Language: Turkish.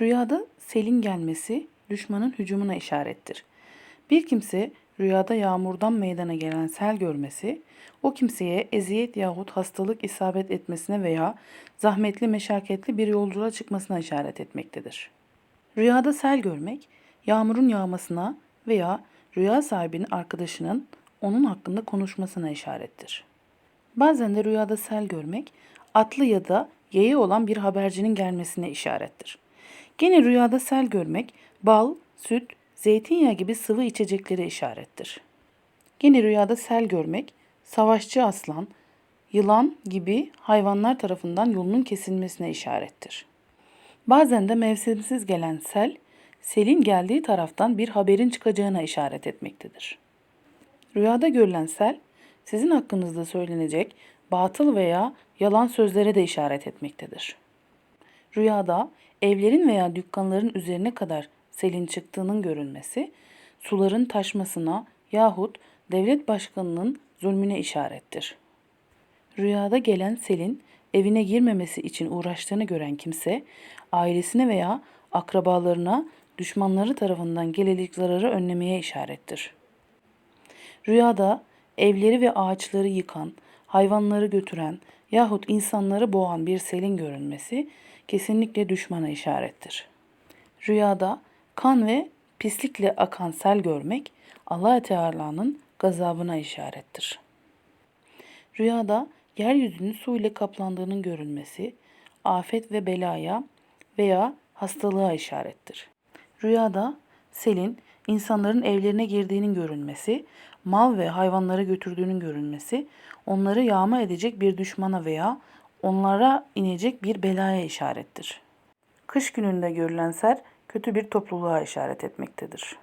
Rüyada selin gelmesi düşmanın hücumuna işarettir. Bir kimse rüyada yağmurdan meydana gelen sel görmesi, o kimseye eziyet yahut hastalık isabet etmesine veya zahmetli meşakkatli bir yolculuğa çıkmasına işaret etmektedir. Rüyada sel görmek, yağmurun yağmasına veya rüya sahibinin arkadaşının onun hakkında konuşmasına işarettir. Bazen de rüyada sel görmek, atlı ya da yayı olan bir habercinin gelmesine işarettir. Gene rüyada sel görmek, bal, süt, zeytinyağı gibi sıvı içeceklere işarettir. Gene rüyada sel görmek, savaşçı aslan, yılan gibi hayvanlar tarafından yolunun kesilmesine işarettir. Bazen de mevsimsiz gelen sel, selin geldiği taraftan bir haberin çıkacağına işaret etmektedir. Rüyada görülen sel, sizin hakkınızda söylenecek batıl veya yalan sözlere de işaret etmektedir. Rüyada evlerin veya dükkanların üzerine kadar selin çıktığının görülmesi, suların taşmasına yahut devlet başkanının zulmüne işarettir. Rüyada gelen selin evine girmemesi için uğraştığını gören kimse, ailesine veya akrabalarına düşmanları tarafından gelecek zararı önlemeye işarettir. Rüyada evleri ve ağaçları yıkan, hayvanları götüren yahut insanları boğan bir selin görünmesi kesinlikle düşmana işarettir. Rüyada kan ve pislikle akan sel görmek Allah Teala'nın gazabına işarettir. Rüyada yeryüzünün su ile kaplandığının görülmesi afet ve belaya veya hastalığa işarettir. Rüyada selin insanların evlerine girdiğinin görülmesi, mal ve hayvanları götürdüğünün görülmesi, onları yağma edecek bir düşmana veya onlara inecek bir belaya işarettir. Kış gününde görülen sel kötü bir topluluğa işaret etmektedir.